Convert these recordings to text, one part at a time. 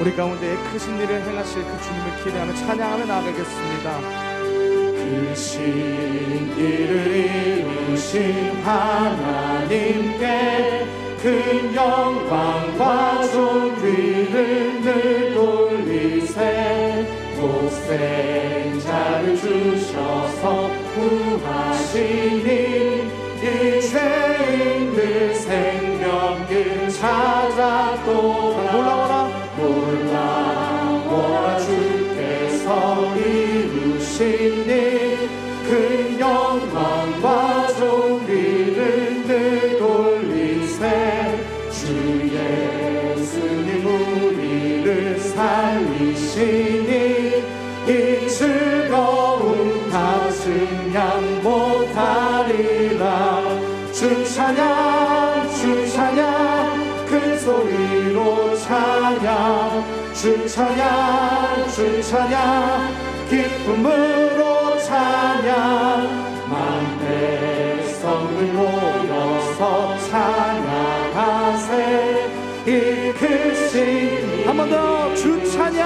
우리 가운데 크신 일을 행하실 그 주님을 기대하며 찬양하며 나아가겠습니다. 크신 일을 이루신 하나님께 큰 영광과 존귀를 늘 돌리세 독생자를 주셔서 구하시니 이루신 일큰 영광과 존귀를 늘 돌리세. 주 예수님 우리를 살리시니 이 즐거움 다 증량 못하리라. 주 찬양 주 찬양 큰 소리로 찬양. 주 찬양 주 찬양 기쁨으로 찬양. 만 백성을 모여서 찬양하세 이 크신 한번 더 주 찬양.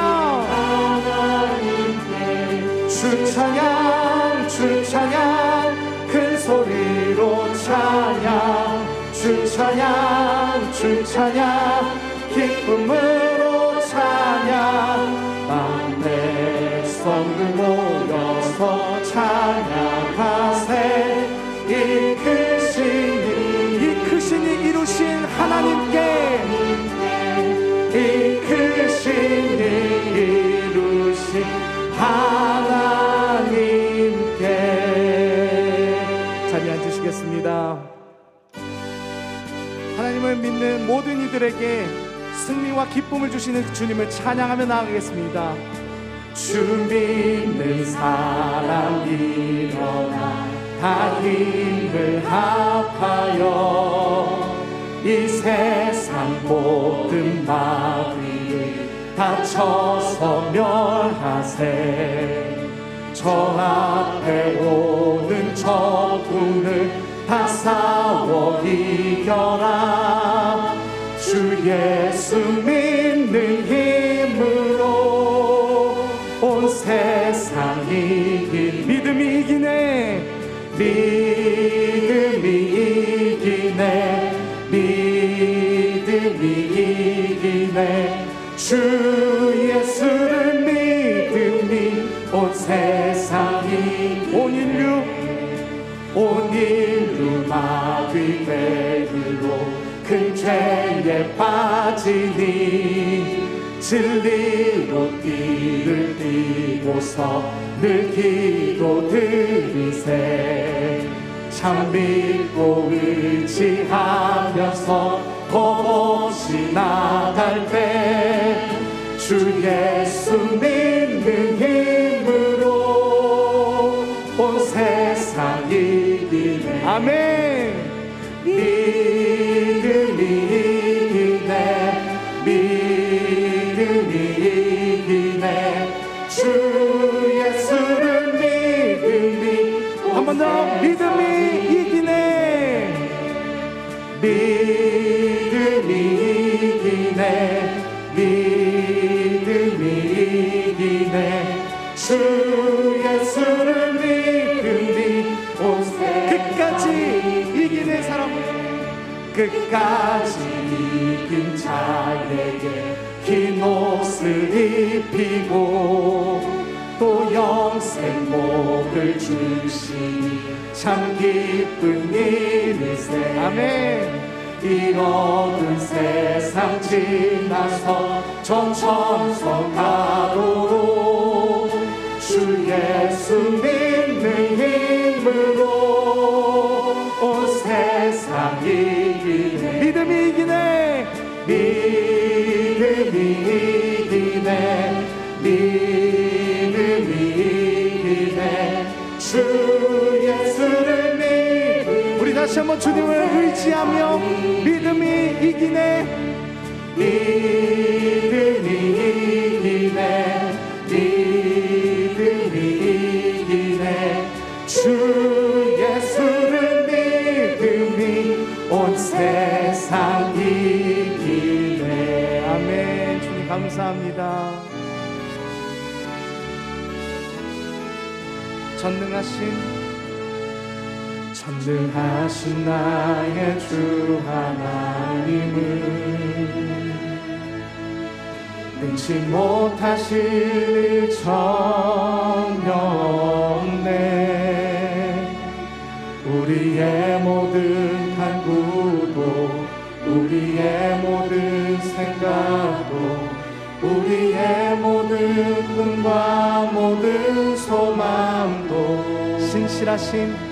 하나님께 주 찬양 주 찬양. 큰 소리로 찬양. 주 찬양 주 찬양. 기쁨으 승리와 기쁨을 주시는 그 주님을 찬양하며 나아가겠습니다. 주 믿는 사람 일어나 다 힘을 합하여 이 세상 모든 마귀를 다 쳐서 멸하세 저 앞에 오는 적군을 다 싸워 이겨라 주 예수 세상 이 길 믿음이 이기네. 믿음이 이기네. 믿음이 이기네. 주 예수를 믿음이 온 세상이 온 인류 온 인류 마귀배으로 큰 죄에 빠지니 진리로 띠를 띠고서 늘 기도 드리세 참 믿고 의지하면서 겁없이 나갈 때 주 예수 믿는 힘으로 온 세상 이기네 아멘. 믿음이 이기네 믿음이 이기네 주 예수를 믿음이 온 끝까지 이기네 사람. 끝까지 이긴 자에게 흰 옷을 입히고 또 영생 복을 주시니 참 기쁜 일이세 아멘. 이 어두운 세상 지나서 전천성 가도록 주 예수 믿는 힘으로 온 세상 이기네. 믿음이 이기네. 믿음이 이기네. 믿음이 이기네. 주 다시 한번 주님을 의지하며 믿음이 이기네. 믿음이 이기네 믿음이 이기네 주 예수를 믿음이 온 세상 이기네 아멘. 주님 감사. 감사합니다. 전능하신 전능하신 나의 주 하나님은 능치 못하실 정령네. 우리의 모든 간구도 우리의 모든 생각도 우리의 모든 꿈과 모든 소망도 신실하신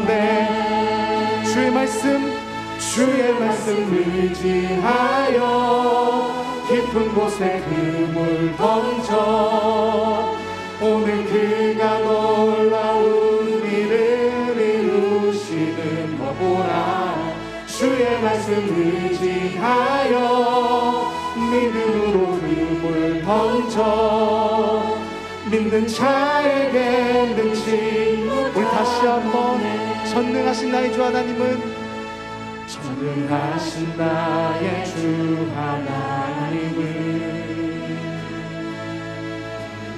주의 말씀 의지하여 깊은 곳에 그물 던져 오늘 그가 놀라운 일을 이루시는 거 보라 주의 말씀 의지하여 믿음으로 그물 던져 믿는 자에게 능치 우리 다시 한번 전능하신 나의 주 하나님은 전능하신 나의 주 하나님은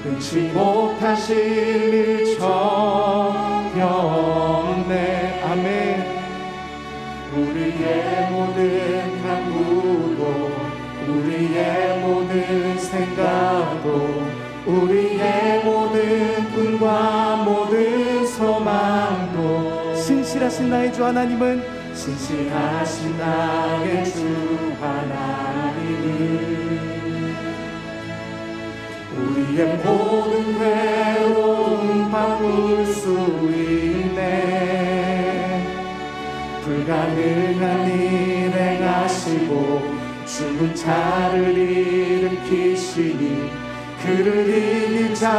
능치 못하실 일 정령네. 아멘. 우리의 모든 간구도 우리의 모든 생각도 우리의 모든 꿈과 모든 소망도. 신실하신 나의 주 하나님은 신실하신 나의 주 하나님은 우리의 모든 괴로움 바꿀 수 있네. 불가능한 일 행하시고 죽은 자를 일으키시니 그를 이길 자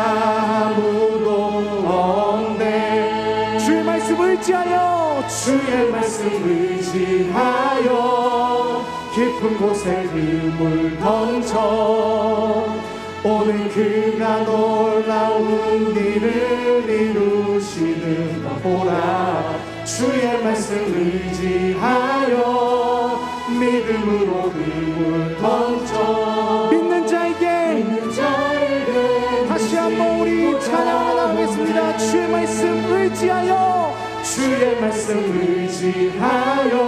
아무도 없네 주의 말씀을 의지하여 주의 말씀 의지하여 깊은 곳에 그물 던져 오늘 그가 놀라운 일을 이루시는 것 보라 주의 말씀 의지하여 믿음으로 그물 던져 믿는 자에게 믿는 자에게 다시 한번 우리 찬양하며 나가겠습니다. 주의 말씀 의지하여 주의 말씀 의지하여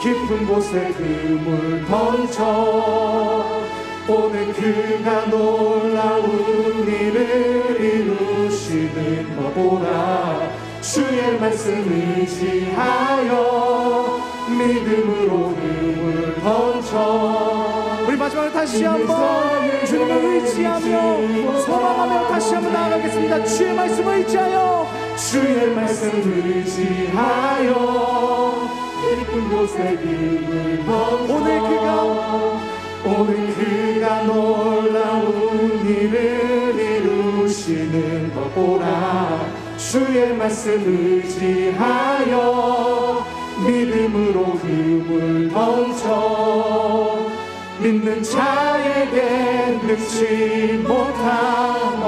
깊은 곳에 그물 던져 오늘 그가 놀라운 일을 이루시는 거 보라 주의 말씀 의지하여 믿음으로 그물 던져 우리 마지막으로 다시 한번 주님을 의지하며 소망하며 다시 한번 나아가겠습니다. 주의 말씀 의지하여 주의 말씀 의지하여. 깊은 곳에 그물 던져 오늘 그가 오늘 그가 놀라운 일을 이루시는 것 보라 주의 말씀 의지하여 믿음으로 그물 던져. 믿는 자에게 능치 못한